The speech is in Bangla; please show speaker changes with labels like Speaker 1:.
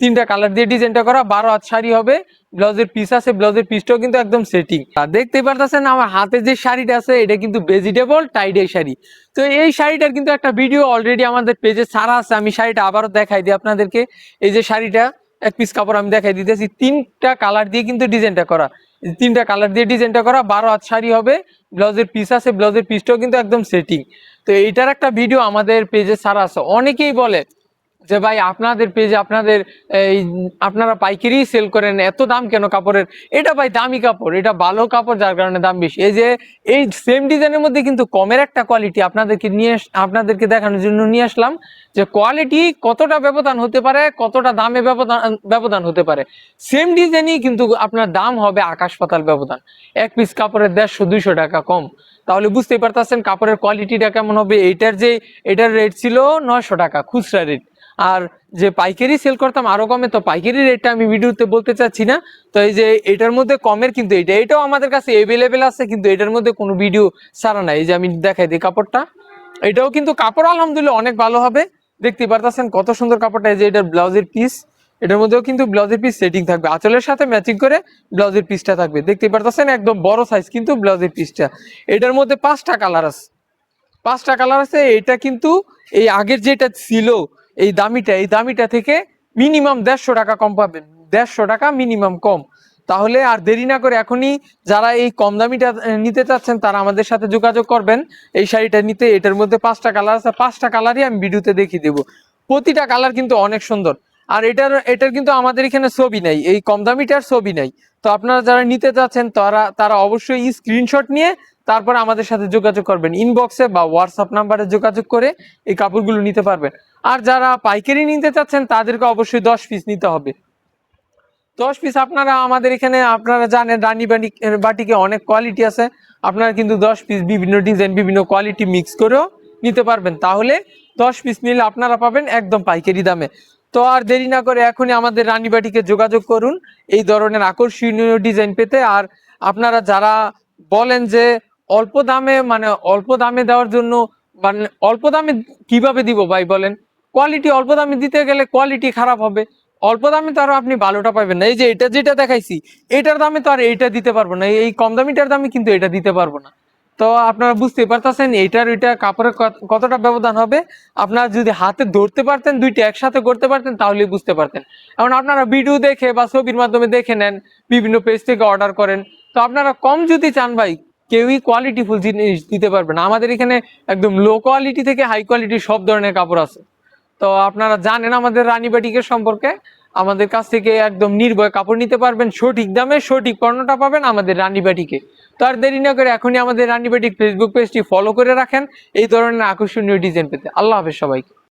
Speaker 1: তিনটা কালার দিয়ে ডিজাইনটা করা, বারো হাত শাড়ি হবে ব্লাউজের পিস আছে ব্লাউজের পিসটাও কিন্তু একদম সেটিং আর দেখতে পারতেছেন আমার হাতে যে শাড়িটা আছে, এটা কিন্তু ভেজিটেবল টাইডাই শাড়ি। তো এই শাড়িটার কিন্তু একটা ভিডিও অলরেডি আমাদের পেজে ছাড়া আছে, আমি শাড়িটা আবারও দেখাই দিই আপনাদেরকে। এই যে শাড়িটা, এক পিস কাপড় আমি দেখাই দিতেছি, তিনটা কালার দিয়ে কিন্তু ডিজাইনটা করা। তিনটা কালার দিয়ে ডিজাইনটা করা, বারো হাত শাড়ি হবে ব্লাউজের পিস আছে ব্লাউজের পিসটাও কিন্তু একদম সেটিং তো এইটার একটা ভিডিও আমাদের পেজে ছাড়া আছে। অনেকেই বলে যে ভাই আপনাদের পেজে আপনাদের এই আপনারা পাইকারি সেল করেন, এত দাম কেন কাপড়ের? এটা ভাই দামি কাপড়, এটা ভালো কাপড় যার কারণে দাম বেশি। এই যে, এই সেম ডিজাইনের মধ্যে কিন্তু কমের একটা কোয়ালিটি আপনাদেরকে নিয়ে আপনাদেরকে দেখানোর জন্য নিয়ে আসলাম যে কোয়ালিটি কতটা ব্যবধান হতে পারে, কতটা দামে ব্যবধান ব্যবধান হতে পারে। সেম ডিজাইনই কিন্তু আপনার দাম হবে আকাশ পাতাল ব্যবধান। এক পিস কাপড়ের দেড়শো, দুইশো টাকা কম। তাহলে বুঝতেই পারতেছেন কাপড়ের কোয়ালিটিটা কেমন হবে? এইটার যে, এটার রেট ছিল নয়শো টাকা, খুচরা রেট আর যে পাইকারি সেল করতাম আরও কমে, তো পাইকারি রেটটা আমি ভিডিওতে বলতে চাচ্ছি না। তো এই যে এটার মধ্যে কমের কিন্তু এটা, এটাও আমাদের কাছে এভেলেবেল আছে, কিন্তু এটার মধ্যে কোনো ভিডিও সারা নাই। এই যে আমি দেখাই দিই কাপড়টা। এটাও কিন্তু কাপড় আলহামদুলিল্লাহ অনেক ভালো হবে। দেখতে পারতেছেন কত সুন্দর কাপড়টা, এই যে এটার ব্লাউজের পিস এটার মধ্যেও কিন্তু ব্লাউজের পিস সেটিং থাকবে। আঁচলের সাথে ম্যাচিং করে ব্লাউজের পিসটা থাকবে। দেখতে পারতেছেন একদম বড় সাইজ কিন্তু ব্লাউজের পিসটা এটার মধ্যে পাঁচটা কালার আছে। পাঁচটা কালার আছে, এটা কিন্তু এই আগের যেটা ছিল এই দামিটা এই দামিটা থেকে মিনিমাম দেড়শো টাকা কম পাবেন। দেড়শো টাকা মিনিমাম কম। তাহলে আর দেরি না করে এখনই যারা এই কম দামিটা নিতে চাচ্ছেন, তারা আমাদের সাথে যোগাযোগ করবেন। এই শাড়িটা নিতে, এটার মধ্যে পাঁচটা কালার আছে। পাঁচটা কালারই আমি ভিডিওতে দেখিয়ে দেবো। প্রতিটা কালার কিন্তু অনেক সুন্দর। আর এটার এটার কিন্তু আমাদের এখানে ছবি নাই। এই কম দামিটার ছবি নাই। তো আপনারা যারা নিতে চাচ্ছেন, তারা তারা অবশ্যই স্ক্রিনশট নিয়ে তারপর আমাদের সাথে যোগাযোগ করবেন। ইনবক্সে বা হোয়াটসঅ্যাপ নাম্বারে যোগাযোগ করে এই কাপড়গুলো নিতে পারবেন। আর যারা পাইকারি নিতে চাচ্ছেন, তাদেরকে অবশ্যই দশ পিস নিতে হবে। দশ পিস আপনারা আমাদের এখানে, আপনারা জানেন রানী বাটি, বাটিকে অনেক কোয়ালিটি আছে। আপনারা কিন্তু দশ পিস বিভিন্ন ডিজাইন বিভিন্ন কোয়ালিটি মিক্স করেও নিতে পারবেন। তাহলে দশ পিস নিলে আপনারা পাবেন একদম পাইকারি দামে। তো আর দেরি না করে এখনই আমাদের রানীবাটিকে যোগাযোগ করুন। এই ধরনের আকর্ষণীয় ডিজাইন পেতে। আর আপনারা যারা বলেন যে অল্প দামে মানে অল্প দামে দেওয়ার জন্য মানে অল্প দামে কীভাবে দিব ভাই বলেন? কোয়ালিটি অল্প দামে দিতে গেলে কোয়ালিটি খারাপ হবে। অল্প দামে তো আর আপনি ভালোটা পাবেন না। এই যে এটা যেটা দেখাইছি, এটার দামে তো আর এইটা দিতে পারব না। এই কম দামিটার দামে কিন্তু এটা দিতে পারব না। তো আপনারা বুঝতেই পারতেছেন, এইটার ওইটা কাপড়ের কতটা ব্যবধান হবে? আপনারা যদি হাতে ধরতে পারতেন, দুইটা একসাথে করতে পারতেন, তাহলেই বুঝতে পারতেন। এখন আপনারা ভিডিও দেখে বা ছবির মাধ্যমে দেখে নেন, বিভিন্ন পেজ থেকে অর্ডার করেন। তো আপনারা কম যদি চান ভাই কেউই কোয়ালিটিফুল জিনিস দিতে পারবে না। আমাদের এখানে একদম লো কোয়ালিটি থেকে হাই কোয়ালিটি সব ধরনের কাপড় আছে। তো আপনারা জানেন আমাদের রানীবাটিকের সম্পর্কে। আমাদের কাছ থেকে একদম নির্ভয় কাপড় নিতে পারবেন, সঠিক দামে সঠিক পণ্যটা পাবেন আমাদের রানীবাটিকে তো আর দেরি না করে এখনই আমাদের রানীবাটিক ফেসবুক পেজটি ফলো করে রাখেন। এই ধরনের আকর্ষণীয় ডিজাইন পেতে। আল্লাহ হাফেজ সবাইকে।